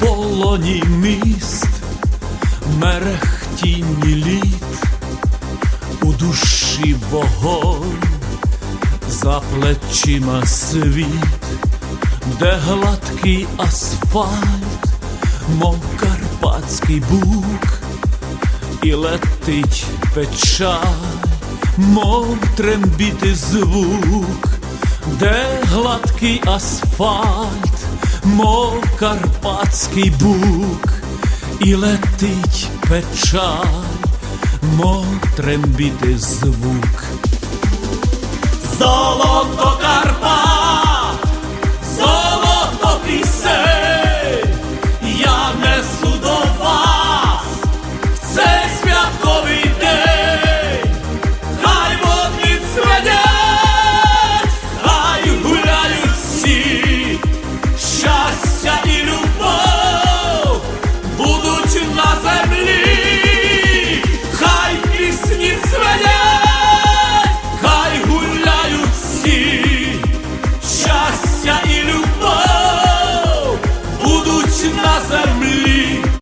долоні міст, мерехтінні літ, у душі вогонь, за плечима світ, де гладкий асфальт, мов карпатський бук, і летить печаль, мов трембіти звук, де гладкий асфальт, мов карпатський бук, і летить печаль, мов трембіти звук.